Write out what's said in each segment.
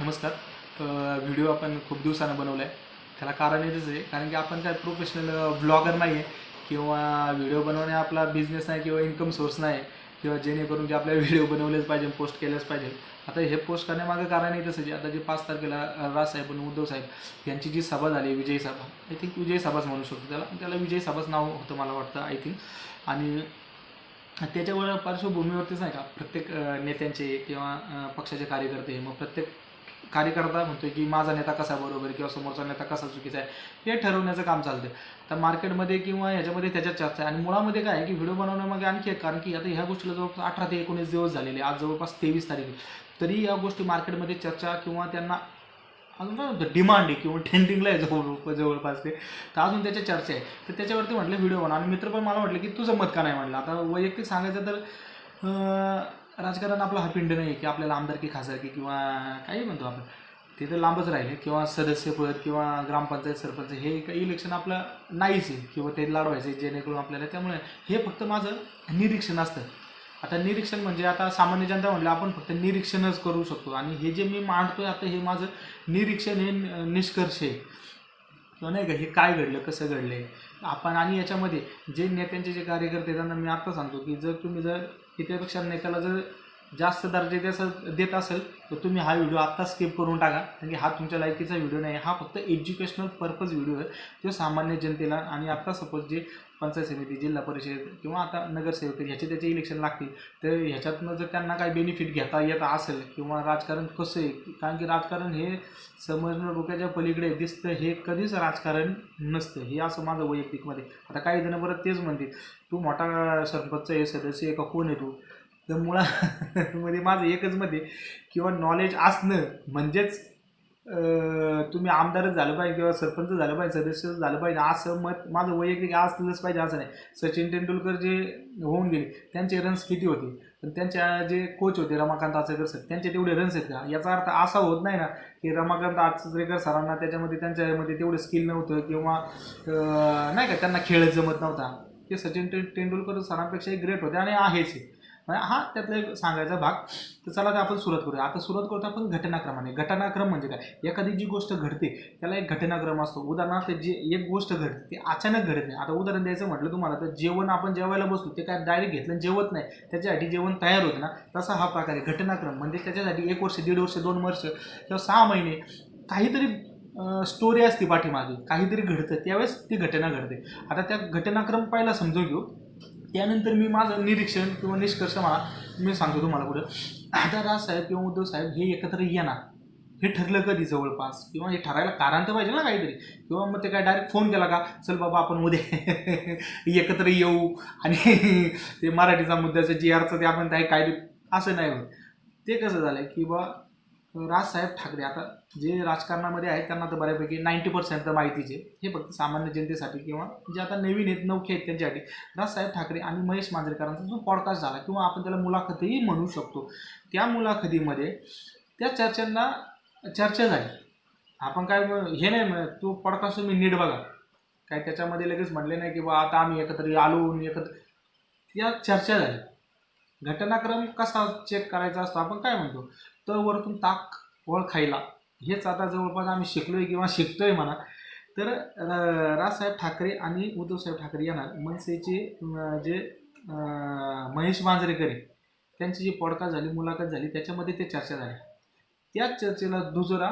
नमस्कार. व्हिडिओ आपण खूप दिवसानं बनवला आहे त्याला कारण येतच आहे कारण की आपण काय प्रोफेशनल ब्लॉगर नाही आहे किंवा व्हिडिओ बनवणे आपला बिझनेस नाही किंवा इन्कम सोर्स नाही किंवा जेणेकरून जे आपल्या व्हिडिओ बनवलेच पाहिजे पोस्ट केलेच पाहिजे. आता हे पोस्ट करण्यामागं कारण येतच आहे. जे आता जे पाच तारखेला राजसाहेब आणि उद्धव साहेब यांची जी सभा झाली विजयी सभा आय थिंक विजयी सभाच म्हणू शकतो त्याला. त्याला विजयी सभाच नाव होतं मला वाटतं आय थिंक आणि त्याच्यावर पार्श्वभूमीवरतीच नाही का प्रत्येक नेत्यांचे किंवा पक्षाचे कार्यकर्ते मग प्रत्येक कार्यकर्ता म्हणतोय की माझा नेता कसा बरोबर किंवा समोरचा नेता कसा चुकीचा आहे हे ठरवण्याचं काम चालतं तर मार्केटमध्ये किंवा ह्याच्यामध्ये त्याच्यात चर्चा आहे. आणि मुळामध्ये काय आहे की व्हिडिओ बनवण्यामागे आणखी एक कारण की आता ह्या गोष्टीला जवळपास अठरा ते एकोणीस दिवस झालेले आज जवळपास तेवीस तारीख तरी या गोष्टी मार्केटमध्ये चर्चा किंवा त्यांना डिमांड आहे किंवा ट्रेंडिंगला आहे जवळ जवळपास ते. तर अजून त्याच्या चर्चा आहे. तर त्याच्यावरती म्हटलं व्हिडिओ बनवा. आणि मित्र पण मला म्हटलं की तुझं मत का नाही? म्हटलं आता वैयक्तिक सांगायचं तर राजकारण आपला हा पिंड नाही की आपल्याला आमदारकी खासदारकी किंवा काही म्हणतो आपण. ते तर लांबच राहिले. किंवा सदस्यपद किंवा ग्रामपंचायत सरपंच हे काही इलेक्शन आपलं नाहीच आहे किंवा ते लढवायचे जेणेकरून आपल्याला त्यामुळे हे फक्त माझं निरीक्षण असतं. आता निरीक्षण म्हणजे आता सामान्य जनता म्हणलं आपण फक्त निरीक्षणच करू शकतो. आणि हे जे मी मांडतोय आता हे माझं निरीक्षण हे निष्कर्ष आहे. किंवा नाही का हे काय घडलं कसं घडलं आहे आपण आणि याच्यामध्ये जे नेत्यांचे जे कार्यकर्ते त्यांना मी आत्ता सांगतो की जर तुम्ही जर इतरपेक्षा नेत्याला जर जास्त दर्जा देत देत असेल तर तुम्ही हा व्हिडिओ आत्ता स्किप करून टाका. कारण की हा तुमच्या लायकीचा व्हिडिओ नाही हा फक्त एज्युकेशनल पर्पज व्हिडिओ आहे. जो सामान्य जनतेला आणि आत्ता सपोज जे पंचायत समिती जिल्हा परिषद किंवा आता नगरसेवक ह्याचे त्याचे इलेक्शन लागतील. तर ह्याच्यातनं जर त्यांना काही बेनिफिट घेता येत असेल किंवा राजकारण कसं आहे कारण की राजकारण हे समजणं डोक्याच्या पलीकडे दिसतं हे कधीच राजकारण नसतं. हे असं माझं वैयक्तिकमध्ये आता काही जण परत तेच म्हणतील तू मोठा सरपंच आहे सदस्य आहे का? कोण आहे तू? तर मुळामध्ये म्हणजे माझं एकच मध्ये किंवा नॉलेज असणं म्हणजेच तुम्ही आमदारच झालं पाहिजे किंवा सरपंच झालं पाहिजे सदस्य झालं पाहिजे असं मत माझं वैयक्तिक असलंच पाहिजे असं नाही. सचिन तेंडुलकर जे होऊन गेले त्यांचे रन्स किती होते? पण त्यांच्या जे कोच होते रमाकांत आचरेकर सर त्यांचे तेवढे रन्स आहेत का? याचा अर्थ असा होत नाही ना की रमाकांत आचरेकर सरांना त्याच्यामध्ये त्यांच्यामध्ये तेवढं स्किल नव्हतं किंवा नाही का त्यांना खेळ जमत नव्हता. ते सचिन तेंडुलकर सरांपेक्षाही ग्रेट होते आणि आहेच आहे म्हणजे हा त्यातला एक सांगायचा भाग. तर चला तर आपण सुरुवात करूया. आता सुरुवात करतो आपण घटनाक्रमाने. घटनाक्रम म्हणजे काय? एखादी जी गोष्ट घडते त्याला एक घटनाक्रम असतो. उदाहरणार्थ जे एक गोष्ट घडते ती अचानक घडत नाही. आता उदाहरण द्यायचं म्हटलं तुम्हाला तर जेवण आपण जेवायला बसतो ते काय डायरेक्ट घेतलं जेवत नाही. त्याच्यासाठी जेवण तयार होतं ना? तसा हा प्रकार आहे. घटनाक्रम म्हणजे त्याच्यासाठी एक वर्ष दीड वर्ष दोन वर्ष किंवा सहा महिने काहीतरी स्टोरी असते पाठीमागे. काहीतरी घडतं. त्यावेळेस ती घटना घडते. आता त्या घटनाक्रम पहिला समजून घेऊ. त्यानंतर मी माझं निरीक्षण किंवा निष्कर्ष मला मी सांगतो तुम्हाला पुढं. आता राजसाहेब किंवा उद्धव साहेब हे एकत्र येणार. हे ठरलं कधी जवळपास? किंवा हे ठरायला कारण तर पाहिजे ना काहीतरी. किंवा मग ते काय डायरेक्ट फोन केला का चल बाबा आपण उद्या एकत्र येऊ. आणि ते मराठीचा मुद्द्याचं जी आरचं ते आपण काय काय असं नाही होत. ते कसं झालं की बा राजसाहेब ठाकरे आता जे राजकारणामध्ये आहेत त्यांना तर बऱ्यापैकी नाईंटी पर्सेंट तर माहितीचे हे फक्त सामान्य जनतेसाठी किंवा जे आता नवीन आहेत नौखे आहेत त्यांच्यासाठी. राजसाहेब ठाकरे आणि महेश मांजरेकरांचा जो पॉडकास्ट झाला किंवा आपण त्याला मुलाखतही म्हणू शकतो त्या मुलाखतीमध्ये त्या चर्चांना चर्चा झाली. आपण काय हे नाही म्हणत, तो पॉडकास्ट तुम्ही नीट बघा. काय त्याच्यामध्ये लगेच म्हणले नाही की बा आता आम्ही एकत्र आलो एकत्र या चर्चा झाली. घटनाक्रम कसा चेक करायचा असतो आपण काय म्हणतो? तर वरतून ताक वळ खायला. हेच आता जवळपास आम्ही शिकलोय किंवा शिकतोय म्हणा. तर राजसाहेब ठाकरे आणि उद्धवसाहेब ठाकरे यांना मनसेचे जे महेश मांजरेकर त्यांची जी पॉडकास्ट झाली मुलाखत झाली त्याच्यामध्ये ते चर्चा झाली त्याच चर्चेला दुजोरा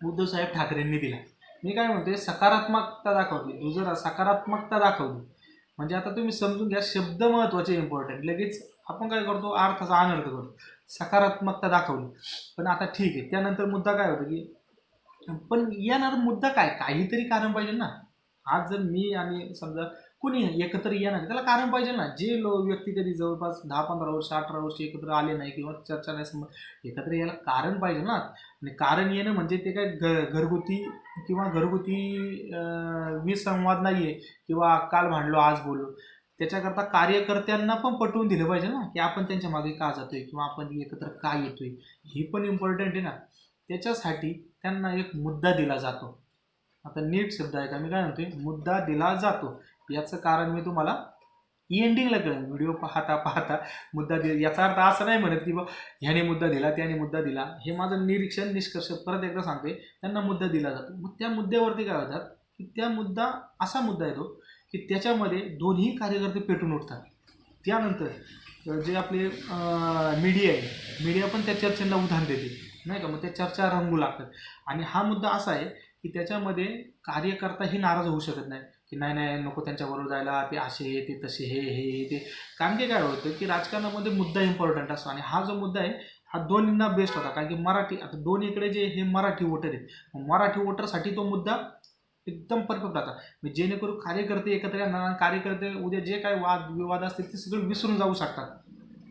उद्धवसाहेब ठाकरेंनी दिला. मी काय म्हणतोय सकारात्मकता दाखवली. दुजोरा सकारात्मकता दाखवली. म्हणजे आता तुम्ही समजून घ्या शब्द महत्त्वाचे इम्पॉर्टंट लगेच आपण काय करतो? अर्थाचा अनर्थ करतो. सकारात्मकता दाखवली. पण आता ठीक आहे. त्यानंतर मुद्दा काय होतं की पण येणार मुद्दा काय? काहीतरी कारण पाहिजे ना. आज जर मी आणि समजा कुणी एकत्र येणार त्याला कारण पाहिजे ना. जे लो व्यक्ती कधी जवळपास दहा पंधरा वर्ष अठरा वर्ष एकत्र आले नाही किंवा चर्चा नाही समज एकत्र यायला कारण पाहिजे ना. आणि कारण येणं म्हणजे ते काय घ घरगुती किंवा घरगुती विसंवाद नाही आहे किंवा काल भांडलो आज बोललो. त्याच्याकरता कार्यकर्त्यांना पण पटवून दिलं पाहिजे ना की आपण त्यांच्या मागे का जातोय किंवा आपण एकत्र का येतोय. हे पण इम्पॉर्टंट आहे ना. त्याच्यासाठी त्यांना एक मुद्दा दिला जातो. आता नीट शब्द आहे का? मी काय म्हणतोय? मुद्दा दिला जातो. याचं कारण मी तुम्हाला एंडिंगला कळेल व्हिडिओ पाहता पाहता मुद्दा दि याचा अर्थ असं नाही म्हणत की बा ह्याने मुद्दा दिला त्याने मुद्दा दिला. हे माझं निरीक्षण निष्कर्ष परत एकदा सांगते त्यांना मुद्दा दिला जातो. मग त्या मुद्द्यावरती काय होतात? की त्या मुद्दा असा मुद्दा येतो की त्याच्यामध्ये दोन्ही कार्यकर्ते पेटून उठतात. त्यानंतर जे आपले मीडिया आहे मीडिया पण त्या चर्चेला उधाण देते नाही का? मग त्या चर्चा रंगू लागतात. आणि हा मुद्दा असा आहे की त्याच्यामध्ये कार्यकर्ताही नाराज होऊ शकत नाही. की नाही नाही नको त्यांच्याबरोबर जायला ते असे हे ते तसे हे हे ते. कारण की काय होतं की राजकारणामध्ये मुद्दा इम्पॉर्टंट असतो. आणि हा जो मुद्दा आहे हा दोन्हींना बेस्ट होता. कारण की मराठी आता दोन्हीकडे जे हे मराठी वोटर आहेत मग मराठी वोटरसाठी तो मुद्दा एकदम परफेक्ट राहतात म्हणजे जेणेकरून कार्यकर्ते एकत्र येणार आणि कार्यकर्ते उद्या जे काय वाद विवाद असतील ते सगळे विसरून जाऊ शकतात.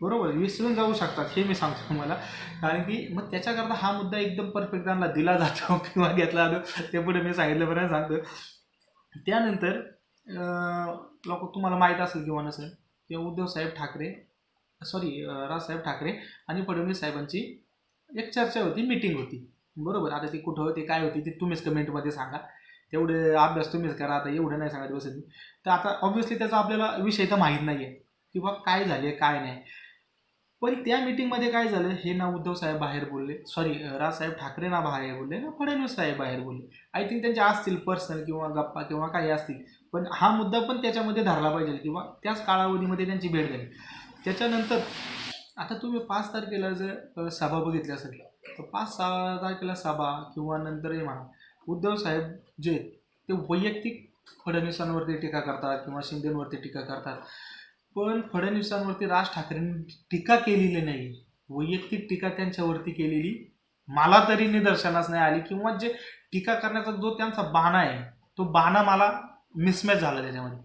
बरोबर? विसरून जाऊ शकतात हे मी सांगतो तुम्हाला. कारण की मग त्याच्याकरता हा मुद्दा एकदम परफेक्ट त्यांना दिला जातो किंवा घेतला जातो. ते पुढे मी सांगितल्यापर्यंत सांगतो. त्यानंतर लोक तुम्हाला माहीत असेल किंवा नसेल किंवा उद्धव साहेब ठाकरे सॉरी राजसाहेब ठाकरे आणि फडणवीस साहेबांची एक चर्चा होती मीटिंग होती. बरोबर? आता ती कुठं होती काय होती ती तुम्हीच कमेंटमध्ये सांगा. तेवढे अभ्यास तुम्हीच करा आता एवढं नाही सांगत बसत तर आता ऑब्व्हियसली त्याचा आपल्याला विषय तर माहीत नाही आहे किंवा काय झाले काय नाही. पण त्या मीटिंगमध्ये काय झालं हे ना उद्धव साहेब बाहेर बोलले. सॉरी राजसाहेब ठाकरे ना बाहेर बोलले ना फडणवीस साहेब बाहेर बोलले. आय थिंक त्यांच्या असतील पर्सनल किंवा गप्पा किंवा काही असतील. पण हा मुद्दा पण त्याच्यामध्ये धरला पाहिजे किंवा त्याच कालावधीमध्ये त्यांची भेट झाली. त्याच्यानंतर आता तुम्ही पाच तारखेला जर सभा बघितली असेल तर पाच सहा तारखेला सभा किंवा नंतरही म्हणा. उद्धव साहेब जे ते वैयक्तिक फडणवीसांवरती टीका करतात किंवा शिंदेवरती टीका करतात. पण फडणवीसांवरती राज ठाकरेंनी टीका केलेली नाही. वैयक्तिक टीका त्यांच्यावरती केलेली. मला तरी निदर्शनास नाही आली किंवा जे टीका करण्याचा जो त्यांचा बाणा आहे तो बाणा मला मिसमॅच झाला त्याच्यामध्ये.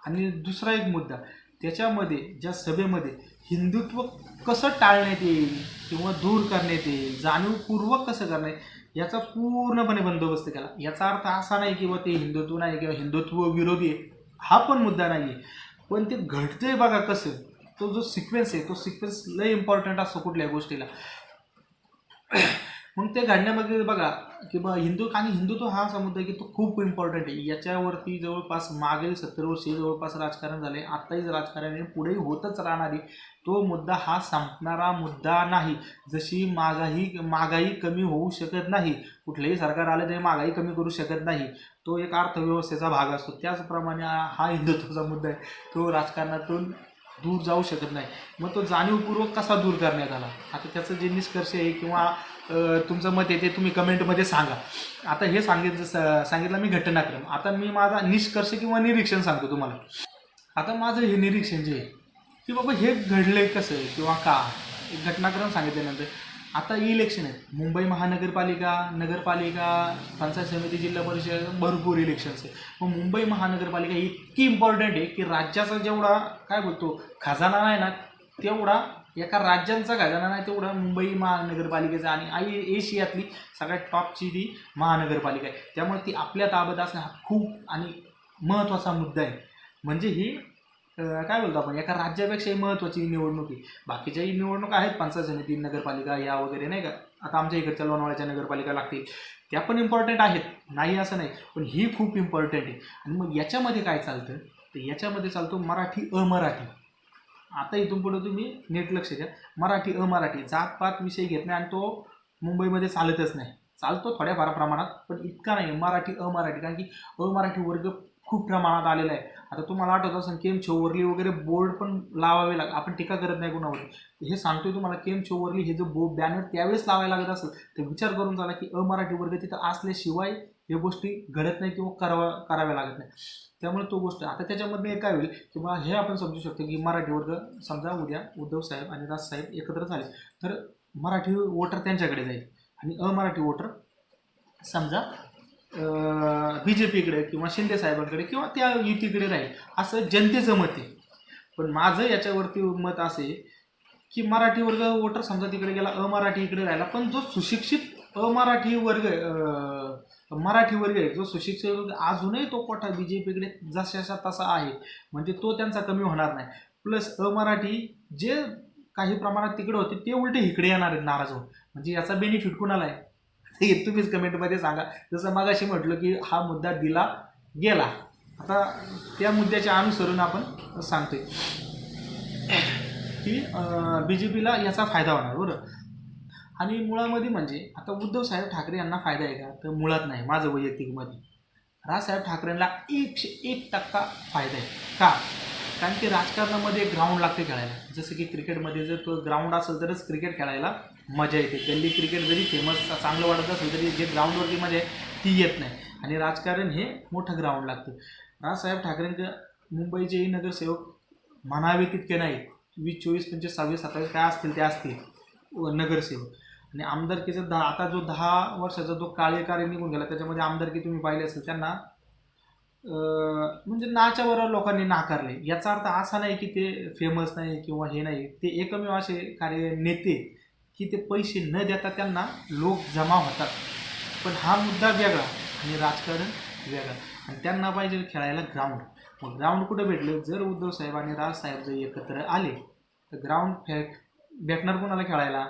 आणि दुसरा एक मुद्दा त्याच्यामध्ये ज्या सभेमध्ये हिंदुत्व कसं टाळण्यात येईल किंवा दूर करण्यात येईल जाणीवपूर्वक कसं करण्यात येईल याचा पूर्णपणे बंदोबस्त केला. याचा अर्थ असा नाही किंवा ते हिंदुत्व नाही किंवा हिंदुत्व विरोधी आहे. हा पण मुद्दा नाही आहे पण ते घडतंय बघा कसं. तो जो सिक्वेन्स आहे तो सिक्वेन्स लय इम्पॉर्टंट असतो कुठल्याही गोष्टीला. मग ते घडण्यामध्ये बघा की बा हिंदू आणि हिंदुत्व हा समुदाय की तो खूप इम्पॉर्टंट आहे. याच्यावरती जवळपास मागील सत्तर वर्षी जवळपास राजकारण झाले. आत्ताही राजकारण आहे. पुढेही होतच राहणारी तो मुद्दा हा संपणारा मुद्दा नाही. जशी महागाई महागाई कमी होऊ शकत नाही कुठलेही सरकार आले तरी महागाई कमी करू शकत नाही. तो एक अर्थव्यवस्थेचा भाग असतो. त्याचप्रमाणे हा हा हिंदुत्वाचा मुद्दा आहे. तो राजकारणातून दूर जाऊ शकत नाही. मग तो जाणीवपूर्वक कसा दूर करण्यात आला? आता त्याचं जे निष्कर्ष आहे किंवा तुमचं मत आहे ते तुम्ही कमेंटमध्ये सांगा. आता हे सांगितलं स- सांगितलं मी घटनाक्रम. आता मी माझा निष्कर्ष किंवा निरीक्षण सांगतो तुम्हाला. आता माझं हे निरीक्षण जे आहे की बाबा हे घडलंय कसं किंवा का? घटनाक्रम सांगितल्यानंतर. आता इलेक्शन आहेत. मुंबई महानगरपालिका नगरपालिका पंचायत समिती जिल्हा परिषद भरपूर इलेक्शन्स आहे मग मुंबई महानगरपालिका इतकी इम्पॉर्टंट आहे की राज्याचा जेवढा काय बोलतो खजाना नाही ना तेवढा एका राज्यांचा खजाना नाही तेवढा मुंबई महानगरपालिकेचा आणि आई एशियातली सगळ्यात टॉपची ती महानगरपालिका आहे. त्यामुळे ती आपल्या ताब्यात असणं हा खूप आणि महत्त्वाचा मुद्दा आहे. म्हणजे ही काय बोलतो आपण? एका राज्यापेक्षाही महत्त्वाची निवडणूक आहे. बाकीच्याही निवडणूक आहेत पंचायत समिती नगरपालिका या वगैरे नाही का? आता आमच्या इकडच्या लोणावळ्याच्या नगरपालिका लागतील. त्या पण इम्पॉर्टंट आहेत. नाही असं नाही पण ही खूप इम्पॉर्टंट आहे. आणि मग याच्यामध्ये काय चालतं? तर याच्यामध्ये चालतो मराठी अमराठी. आता इथून पुढे तुम्ही नीट लक्ष द्या. मराठी अमराठी जातपात विषय घेत नाही आणि तो मुंबईमध्ये चालतच नाही. चालतो थोड्याफार प्रमाणात पण इतका नाही. मराठी अमराठी कारण की अमराठी वर्ग खूप प्रमाणात आलेला आहे. आता तुम्हाला आठवत असेल केम छोवरली वगैरे बोर्ड पण लावावे लाग आपण टीका करत नाही कोणावर. हे सांगतोय तुम्हाला केम छोवरली हे जो बो बॅनर त्यावेळेस लावायला लागत असेल तर विचार करून चाला की अमराठी वर्ग तिथं असल्याशिवाय या गोष्टी घडत नाही किंवा करावा कराव्या लागत नाही. त्यामुळे तो गोष्ट आता त्याच्यामध्ये काय होईल किंवा हे आपण समजू शकतो की मराठी वर्ग समजा उद्या उद्धव साहेब आणि राजसाहेब एकत्र झाले तर मराठी वोटर त्यांच्याकडे जाईल आणि अमराठी वोटर समजा बी जे पीकडे किंवा शिंदे साहेबांकडे किंवा त्या युतीकडे राहील असं जनतेचं मत आहे. पण माझं याच्यावरती मत असे की मराठी वर्ग वोटर समजा तिकडे गेला अमराठी इकडे राहिला पण जो सुशिक्षित अमराठी वर्ग अं, मराठी वर्ग जो सुशिक्षित वर्ग अजूनही तो कोठा बी जे पीकडे जशाशा तसा आहे म्हणजे तो त्यांचा कमी होणार नाही. प्लस अमराठी जे काही प्रमाणात तिकडे होते ते उलटे इकडे येणार आहेत नाराज होऊन. म्हणजे याचा बेनिफिट कुणाला आहे? हे तुम्हीच कमेंटमध्ये सांगा. जसं मागाशी म्हटलं की हा मुद्दा दिला गेला. आता त्या मुद्द्याच्या अनुसरून आपण सांगतोय. की बी जे पीला याचा फायदा होणार बरं. आणि मुळामध्ये म्हणजे आता उद्धव साहेब ठाकरे यांना फायदा आहे का? तर मुळात नाही माझं वैयक्तिकमध्ये राजसाहेब ठाकरेंना एकशे एक टक्का फायदा आहे. का? कारण की राजकारणामध्ये ग्राउंड लागते खेळायला. जसं की क्रिकेटमध्ये जर तो ग्राउंड असेल तरच क्रिकेट खेळायला मजा येते. गल्ली क्रिकेट जरी फेमस चांगलं वाटत असेल तरी जे ग्राउंडवरती मजा आहे ती येत नाही. आणि राजकारण हे मोठं ग्राउंड लागतं. राजसाहेब ठाकरेंचं मुंबईचेही नगरसेवक म्हणावे तितके नाही वीस चोवीस पंचवीस सव्वीस सत्तावीस काय असतील ते असतील. नगरसेवक. आणि आमदारकीचं दहा आता जो दहा वर्षाचा जो कार्यकाळ निघून गेला त्याच्यामध्ये आमदारकी तुम्ही पाहिली असेल त्यांना म्हणजे नाच्यावर लोकांनी नाकारले. याचा अर्थ असा नाही की ते फेमस नाही किंवा हे नाही. ते एकमेव असे कार्य नेते की ते पैसे न देता त्यांना लोक जमा होतात. पण हा मुद्दा वेगळा आणि राजकारण वेगळा. आणि त्यांना पाहिजे खेळायला ग्राउंड मग ग्राउंड कुठं भेटलं? जर उद्धव साहेब आणि राजसाहेब जर एकत्र आले तर ग्राउंड फेक भेटणार कोणाला खेळायला?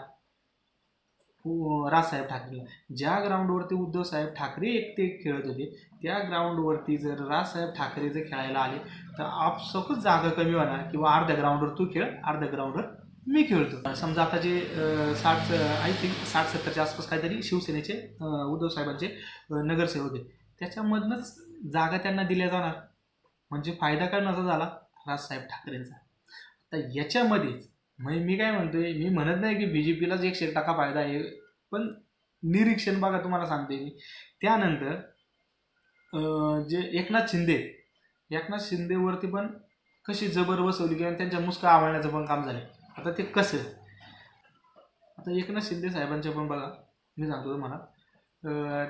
हो, राजसाहेब ठाकरेला. ज्या ग्राउंडवरती उद्धव साहेब ठाकरे एकटे खेळत होते त्या ग्राउंडवरती जर राजसाहेब ठाकरे जर खेळायला आले तर आपसकच जागा कमी होणार किंवा अर्ध्या ग्राउंडवर तू खेळ अर्ध्या ग्राउंडवर मी खेळतो. समजा आता जे साठ आय थिंक साठ सत्तरच्या आसपास काहीतरी शिवसेनेचे उद्धव साहेबांचे नगरसेवक होते त्याच्यामधनंच जागा त्यांना दिल्या जाणार. म्हणजे फायदा काय नसा झाला? राजसाहेब ठाकरेंचा. तर याच्यामध्येच म्हणजे मी काय म्हणतोय मी म्हणत नाही की बी जे पीलाच एकशे टक्का फायदा आहे. पण निरीक्षण बघा तुम्हाला सांगते मी. त्यानंतर जे एकनाथ शिंदे एकनाथ शिंदेवरती पण कशी जबर बसवली किंवा त्यांच्या मुस्का आवळण्याचं पण काम झालं आता ते कसं? आता एकनाथ शिंदे साहेबांचे पण बघा मी सांगतो तुम्हाला.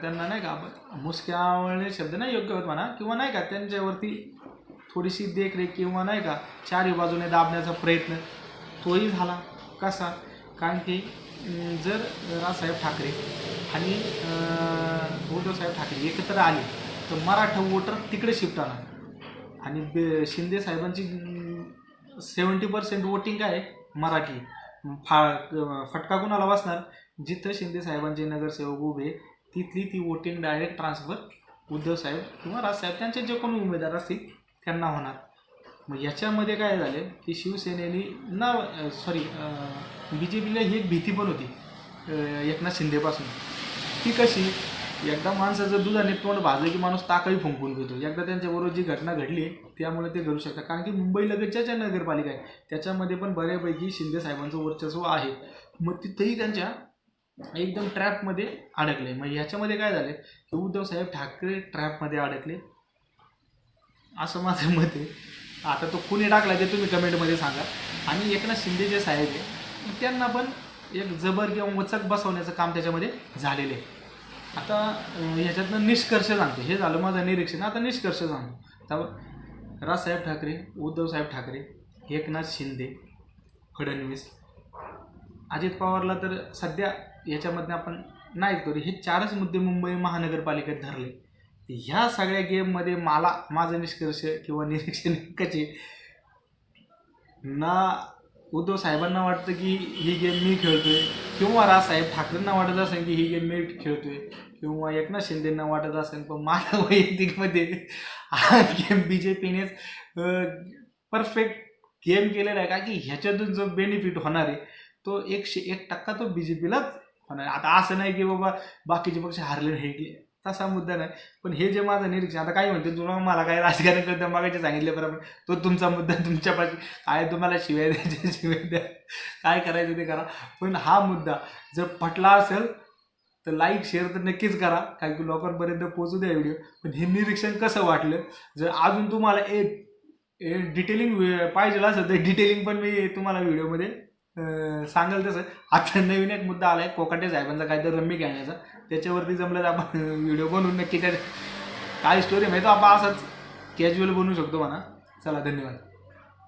त्यांना नाही का मुस्क्या मुसक्या आवळणे शब्द नाही योग्य होत म्हणा किंवा नाही का त्यांच्यावरती थोडीशी देखरेख किंवा नाही का चारही बाजूने दाबण्याचा प्रयत्न. तोही झाला. कसा कारण की जर राजसाहेब ठाकरे आणि उद्धवसाहेब ठाकरे एकत्र आले तर मराठा वोटर तिकडे शिफ्ट होणार. आणि बे शिंदे साहेबांची सेवन्टी पर्सेंट वोटिंग काय आहे? मराठी. फा फटका कुणाला बसणार? जिथं शिंदे साहेबांचे नगरसेवक उभे तिथली ती वोटिंग डायरेक्ट ट्रान्सफर उद्धव साहेब किंवा राजसाहेब त्यांचे जे कोणी उमेदवार असतील त्यांना होणार. मग याच्यामध्ये काय झालं की शिवसेनेने ना सॉरी बी जे पीला ही एक भीती पण होती एकनाथ शिंदेपासून. ती कशी एकदा माणसाचं दुधाने तोंड भाजलं की माणूस ताकही फुंकून घेतो. एकदा त्यांच्याबरोबर जी घटना घडली त्यामुळे ते घडू शकतात. कारण की मुंबई लगतच्या ज्या नगरपालिका आहे त्याच्यामध्ये पण बऱ्यापैकी शिंदे साहेबांचं वर्चस्व आहे. मग तिथंही त्यांच्या एकदम ट्रॅपमध्ये अडकले. मग ह्याच्यामध्ये काय झाले की उद्धव साहेब ठाकरे ट्रॅपमध्ये अडकले. असं माझं मत आहे. आता तो कुणी टाकला ते तुम्ही कमेंटमध्ये सांगा. आणि एकनाथ शिंदे जे साहेब आहे त्यांना पण एक जबर किंवा वचक बसवण्याचं काम त्याच्यामध्ये झालेलं आहे. आता ह्याच्यातनं निष्कर्ष सांगतो. हे झालं माझं निरीक्षण. आता निष्कर्ष सांगतो. तर राजसाहेब ठाकरे उद्धवसाहेब ठाकरे एकनाथ शिंदे फडणवीस अजित पवारला तर सध्या याच्यामधनं आपण नाही करू. हे चारच मुद्दे मुंबई महानगरपालिकेत धरले. ह्या सगळ्या गेममध्ये मला माझं निष्कर्ष किंवा निरीक्षण एकच ना उद्धव साहेबांना वाटतं की ही गेम मी खेळतोय किंवा राजसाहेब ठाकरेंना वाटत असेल की ही गेम मी खेळतोय किंवा एकनाथ शिंदेंना वाटत असेल पण माझ्या वैयक्तिकमध्ये हा game B J पीनेच perfect game केलेला आहे. का की ह्याच्यातून जो बेनिफिट होणार आहे तो एकशे एक टक्का तो बी जे पीलाच होणार आहे. आता असं नाही की बाबा बाकीचे पक्ष हारले हे तसा मुद्दा नाही. पण हे जे माझं निरीक्षण आता काय म्हणते तुम्हाला मला काय राजकारण करतं मागायचे सांगितले बरोबर तो तुमचा मुद्दा तुमच्यापाशी. काय तुम्हाला शिवाय द्यायचे शिवाय द्या. काय करायचं ते करा. पण हा मुद्दा जर पटला असेल तर लाईक शेअर तर नक्कीच करा. कारण की लोकांपर्यंत पोहोचू द्या व्हिडिओ पण हे निरीक्षण कसं वाटलं? जर अजून तुम्हाला एक डिटेलिंग पाहिजे असेल तर डिटेलिंग पण मी तुम्हाला व्हिडिओमध्ये सांगाल तसं. आता नवीन एक मुद्दा आला आहे कोकाटे साहेबांचा काहीतरी रम्मी खेळण्याचा. त्याच्यावरती जमलं तर आपण व्हिडिओ बनवून नक्की काय काय स्टोरी माहिती आपण असंच कॅज्युअल बनवू शकतो म्हणा. चला धन्यवाद.